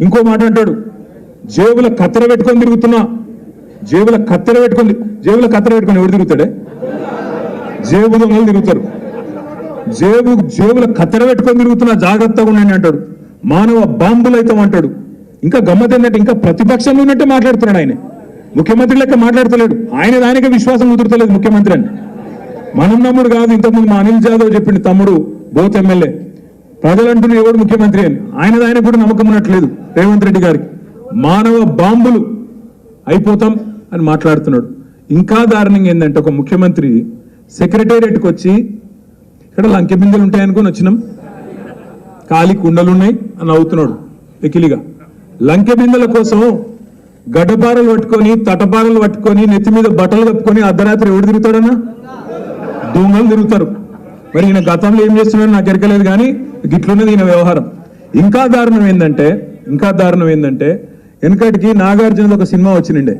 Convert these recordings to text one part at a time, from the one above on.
ఇంకో మాట అంటాడు జేబుల కత్తెర పెట్టుకొని తిరుగుతున్నా. జేబుల కత్తెర పెట్టుకొని జేబుల కత్తెర పెట్టుకొని ఎవరు తిరుగుతాడే? జేబు దొంగలు తిరుగుతారు. జేబు జేబుల కత్తెర పెట్టుకొని తిరుగుతున్నా జాగ్రత్తగా ఉండండి అంటాడు. మానవ బాంబులు అయితే అంటాడు. ఇంకా గమ్మత్ ఏంటంటే ఇంకా ప్రతిపక్షంలో ఉన్నట్టే మాట్లాడుతున్నాడు ఆయన. ముఖ్యమంత్రి లెక్క మాట్లాడతలేడు. ఆయన దానికే విశ్వాసం కుదురుతలేదు ముఖ్యమంత్రి అని. మనం నమ్ముడు కాదు ఇంతకుముందు మా అనిల్ జాదవ్ చెప్పింది తమ్ముడు బోత్ ఎమ్మెల్యే. ప్రజలు అంటున్నారు ఎవడు ముఖ్యమంత్రి అని. ఆయన ఆయన కూడా నమ్మకం ఉన్నట్లేదు రేవంత్ రెడ్డి గారికి. మానవ బాంబులు అయిపోతాం అని మాట్లాడుతున్నాడు. ఇంకా దారుణంగా ఏంటంటే ఒక ముఖ్యమంత్రి సెక్రటేరియట్కి వచ్చి ఇక్కడ లంకెబిందెలు ఉంటాయనుకొని వచ్చినాం. ఖాళీ కుండలున్నాయి అని అవుతున్నాడు ఎకిలిగా లంకెబిందెల కోసం గడ్డపారలు పట్టుకొని తటపారలు పట్టుకొని నెత్తి మీద బట్టలు కప్పుకొని అర్ధరాత్రి ఎవడు తిరుగుతాడన్నా? దొంగలు తిరుగుతారు. మరి ఈయన గతంలో ఏం చేస్తున్నాడో నాకు ఎరకలేదు కానీ గిట్లున్నది ఈయన వ్యవహారం. ఇంకా దారుణం ఏంటంటే ఇంకా దారుణం ఏంటంటే వెనకటికి నాగార్జున ఒక సినిమా వచ్చినండే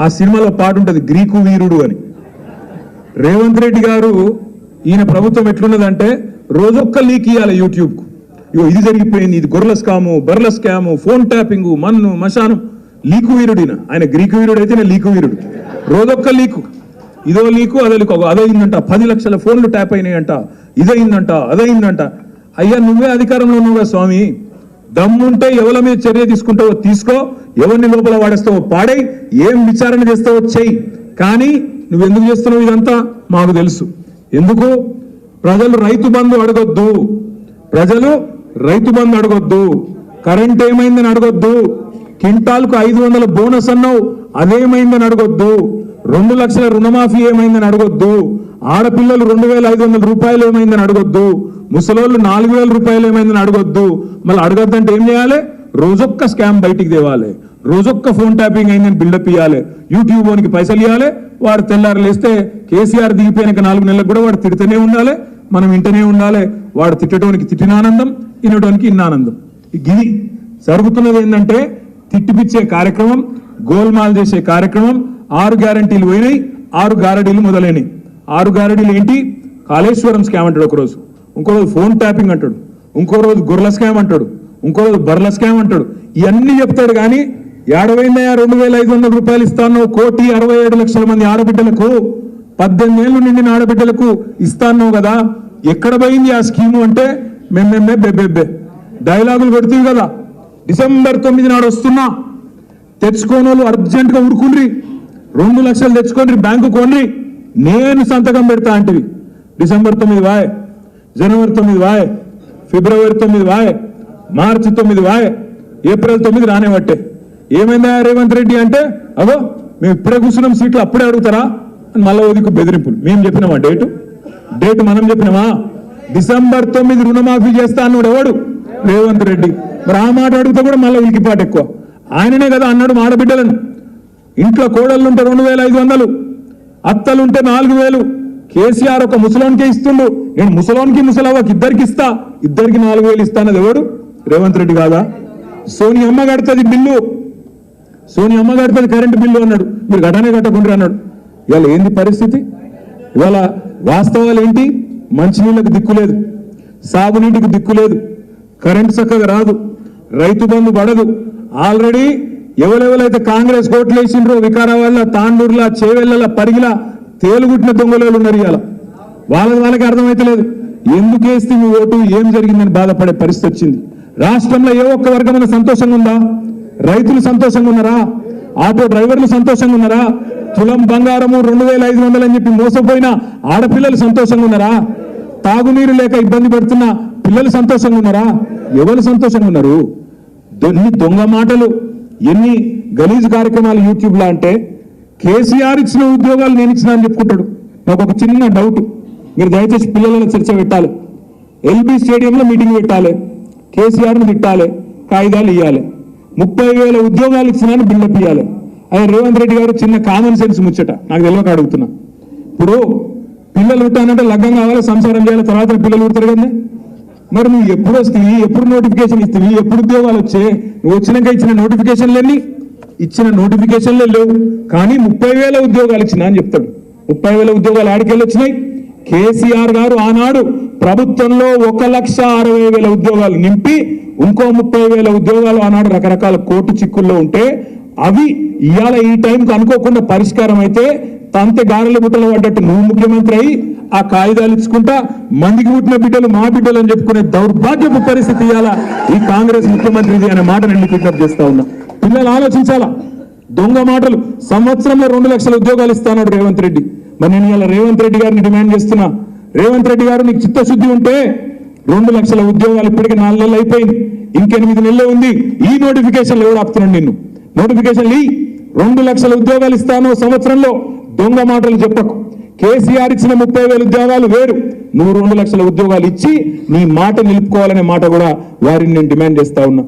ఆ సినిమాలో పాట ఉంటుంది గ్రీకు వీరుడు అని. రేవంత్ రెడ్డి గారు ఈయన ప్రభుత్వం ఎట్లున్నదంటే రోజొక్క లీక్ ఇవ్వాలి యూట్యూబ్కు. ఇగో ఇది జరిగిపోయింది ఇది గొర్రెల స్కాము బర్రెల స్కాము ఫోన్ ట్యాపింగ్ మన్ను మశానం. లీకు వీరుడు ఆయన గ్రీకు వీరుడు అయితే నేను లీకు వీరుడు. రోజొక్క లీకు. ఇదో లీకు అదో లీకు. అదో అయిందంట. పది లక్షల ఫోన్లు ట్యాప్ అయినాయంట. ఇదయిందంట అదయిందంట అయ్యా నువ్వే అధికారంలో ఉన్నావుగా స్వామి. దమ్ముంటే ఎవరి మీద చర్య తీసుకుంటావో తీసుకో ఎవరిని లోపల వాడేస్తావో పాడై ఏం విచారణ చేస్తావో చెయ్యి. కానీ నువ్వు ఎందుకు చేస్తున్నావు ఇదంతా? మాకు తెలుసు. ఎందుకు? ప్రజలు రైతు బంధు అడగొద్దు. ప్రజలు రైతు బంధు అడగొద్దు. కరెంట్ ఏమైందని అడగొద్దు. కింటాల్కు ఐదు వందల బోనస్ అన్నావు అదేమైందని అడగొద్దు. రెండు లక్షల రుణమాఫీ ఏమైందని అడగొద్దు. ఆడపిల్లలు రెండు వేల ఐదు వందల రూపాయలు ఏమైందని అడగొద్దు. ముసలోళ్ళు నాలుగు వేల రూపాయలు ఏమైందని అడగొద్దు. మళ్ళీ అడగొద్దంటే ఏం చేయాలి? రోజొక్క స్కామ్ బయటికి తేవాలి. రోజొక్క ఫోన్ ట్యాపింగ్ అయిందని బిల్డప్ ఇవ్వాలి యూట్యూబ్ ఓనికి పైసలు ఇవ్వాలి వాడు తెల్లారు లేస్తే కేసీఆర్ దిగిపోయినాక నాలుగు నెలలకు కూడా వాడు తిడుతూనే ఉండాలి. మనం వింటూనే ఉండాలి. వాడు తిట్టడానికి తిట్టిన ఆనందం వినడానికి ఇన్న ఆనందం గిది జరుగుతున్నది ఏంటంటే తిట్టిపిచ్చే కార్యక్రమం గోల్మాల్ చేసే కార్యక్రమం ఆరు గ్యారంటీలు పోయినాయి ఆరు గారడీలు మొదలైనవి ఆరు గారడీలు ఏంటి? కాళేశ్వరం స్కామ్ అంటాడు ఒకరోజు. ఇంకో రోజు ఫోన్ ట్యాపింగ్ అంటాడు. ఇంకో రోజు గొర్రెల స్కామ్ అంటాడు. ఇంకో రోజు బర్ల స్కామ్ అంటాడు. ఇవన్నీ చెప్తాడు కానీ ఏడవైందయా రెండు వేల ఐదు వందల రూపాయలు ఇస్తాను. కోటి అరవై ఏడు లక్షల మంది ఆడబిడ్డలకు పద్దెనిమిది ఏళ్ళు నిండిన ఆడబిడ్డలకు ఇస్తాను కదా. ఎక్కడ పోయింది ఆ స్కీము అంటే మెమ్మెమ్మే బెబ్బెబ్బే డైలాగులు పెడుతుంది కదా. డిసెంబర్ తొమ్మిది నాడు వస్తున్నా. తెచ్చుకోని వాళ్ళు అర్జెంటుగా ఉరుకుండ్రి. రెండు లక్షలు తెచ్చుకోండి బ్యాంకు కొన్రి. నేను సంతకం పెడతా అంటివి. డిసెంబర్ తొమ్మిది వాయ్ జనవరి తొమ్మిది వాయ్ ఫిబ్రవరి తొమ్మిది వాయ్ మార్చి తొమ్మిది వాయ్ ఏప్రిల్ తొమ్మిది రానేవట్టే ఏమైందా రేవంత్ రెడ్డి అంటే అగో మేము ఇప్పుడే కూర్చున్నాం సీట్లు అప్పుడే అడుగుతారా? అని మళ్ళీ ఓదికు బెదిరింపులు. మేము చెప్పినామా డేటు? డేట్ మనం చెప్పినామా? డిసెంబర్ తొమ్మిది రుణమాఫీ చేస్తా అన్నాడు ఎవడు? రేవంత్ రెడ్డి. మరి ఆ మాట అడిగితే కూడా మళ్ళీ ఉలికిపాటు ఎక్కువ. ఆయననే కదా అన్నాడు మా ఆడబిడ్డలను. ఇంట్లో కోడళ్ళు ఉంటే రెండు వేల ఐదు వందలు. అత్తలుంటే నాలుగు వేలు. కేసీఆర్ ఒక ముసలోనికే ఇస్తుండు. నేను ముసలోనికి ముసలవ్వకి ఇద్దరికి ఇస్తా. ఇద్దరికి నాలుగు వేలు ఇస్తానది ఎవడు రేవంత్ రెడ్డి కాదా? సోని అమ్మ కడుతుంది బిల్లు. సోని అమ్మ కడుతుంది కరెంటు బిల్లు అన్నాడు. మీరు గటనే కట్టకుండా అన్నాడు. ఇవాళ ఏంది పరిస్థితి? ఇవాళ వాస్తవాలు ఏంటి? మంచినీళ్ళకు దిక్కు లేదు. సాగునీటికి దిక్కు లేదు. కరెంటు చక్కగా రాదు. రైతు బంధు పడదు. ఆల్రెడీ ఎవరెవరైతే కాంగ్రెస్ కోట్లు వేసిండ్రో వికారాబాద్ల తాండూరులా చేవెళ్ళలా పరిగిలా తేలుగుట్టిన దొంగలు ఉన్నారు ఇవాళ వాళ్ళకి వాళ్ళకి అర్థమైతలేదు. ఎందుకు వేస్తే మీ ఓటు? ఏం జరిగిందని బాధపడే పరిస్థితి వచ్చింది. రాష్ట్రంలో ఏ ఒక్క వర్గమైన సంతోషంగా ఉందా? రైతులు సంతోషంగా ఉన్నారా? ఆటో డ్రైవర్లు సంతోషంగా ఉన్నారా? తులం బంగారము రెండు వేల ఐదు వందలు అని చెప్పి మోసపోయిన ఆడపిల్లలు సంతోషంగా ఉన్నారా? తాగునీరు లేక ఇబ్బంది పడుతున్న పిల్లలు సంతోషంగా ఉన్నారా? ఎవరు సంతోషంగా ఉన్నారు? దొన్ని దొంగ మాటలు ఎన్ని గలీజ్ కార్యక్రమాలు యూట్యూబ్లో అంటే కేసీఆర్ ఇచ్చిన ఉద్యోగాలు నేను ఇచ్చిన అని చెప్పుకుంటాడు. నాకు ఒక చిన్న డౌట్ మీరు దయచేసి పిల్లలను చర్చ పెట్టాలి ఎల్బీ స్టేడియంలో మీటింగ్ పెట్టాలి. కేసీఆర్ని తిట్టాలి. కాగితాలు ఇవ్వాలి ముప్పై వేల ఉద్యోగాలు ఇచ్చినాను బిల్డప్ ఇవ్వాలి అదే రేవంత్ రెడ్డి గారు చిన్న కామన్ సెన్స్ ముచ్చట. నాకు తెలియక అడుగుతున్నా. ఇప్పుడు పిల్లలు పుట్టానంటే లగ్గం కావాలి సంసారం చేయాలి తర్వాత పిల్లలు పుడతారు కదా మరి నువ్వు ఎప్పుడు వస్తుంది ఎప్పుడు నోటిఫికేషన్ ఇస్తుంది ఎప్పుడు ఉద్యోగాలు వచ్చే నువ్వు వచ్చినాక ఇచ్చిన నోటిఫికేషన్లన్నీ ఇచ్చిన నోటిఫికేషన్లే లేవు. కానీ ముప్పై వేల ఉద్యోగాలు ఇచ్చిన అని చెప్తాడు. ముప్పై వేల ఉద్యోగాలు ఆడికెళ్ళి వచ్చినాయి. కేసీఆర్ గారు ఆనాడు ప్రభుత్వంలో ఒక లక్ష అరవై వేల ఉద్యోగాలు నింపి ఇంకో ముప్పై వేల ఉద్యోగాలు ఆనాడు రకరకాల కోర్టు చిక్కుల్లో ఉంటే అవి ఇవాళ ఈ టైంకి అనుకోకుండా పరిష్కారం అయితే తంతె గారెల బుట్టలు పడ్డట్టు నువ్వు ముఖ్యమంత్రి అయి ఆ కాగితాలు ఇచ్చుకుంటా మందికి పుట్టిన బిడ్డలు మా బిడ్డలు అని చెప్పుకునే దౌర్భాగ్యపు పరిస్థితి ఇవాళ ఈ కాంగ్రెస్ ముఖ్యమంత్రిది అనే మాట నేను విజ్ఞప్తి చేస్తా ఉన్నా. పిల్లలు ఆలోచించాలా? దొంగ మాటలు. సంవత్సరంలో రెండు లక్షల ఉద్యోగాలు ఇస్తాను రేవంత్ రెడ్డి. మరి నేను ఇలా రేవంత్ రెడ్డి గారిని డిమాండ్ చేస్తున్నా. రేవంత్ రెడ్డి గారు నీకు చిత్తశుద్ధి ఉంటే రెండు లక్షల ఉద్యోగాలు ఇప్పటికే నాలుగు నెలలు అయిపోయింది. ఇంకెనిమిది నెలలే ఉంది. ఈ నోటిఫికేషన్లు ఎవరు ఆపుతున్నాడు నిన్ను? నోటిఫికేషన్ ఈ రెండు లక్షల ఉద్యోగాలు ఇస్తాను సంవత్సరంలో. దొంగ మాటలు చెప్పకు. కేసీఆర్ ఇచ్చిన ముప్పై వేల ఉద్యోగాలు వేరు. నువ్వు రెండు లక్షల ఉద్యోగాలు ఇచ్చి నీ మాట నిలుపుకోవాలనే మాట కూడా వారిని నేను డిమాండ్ చేస్తా ఉన్నా.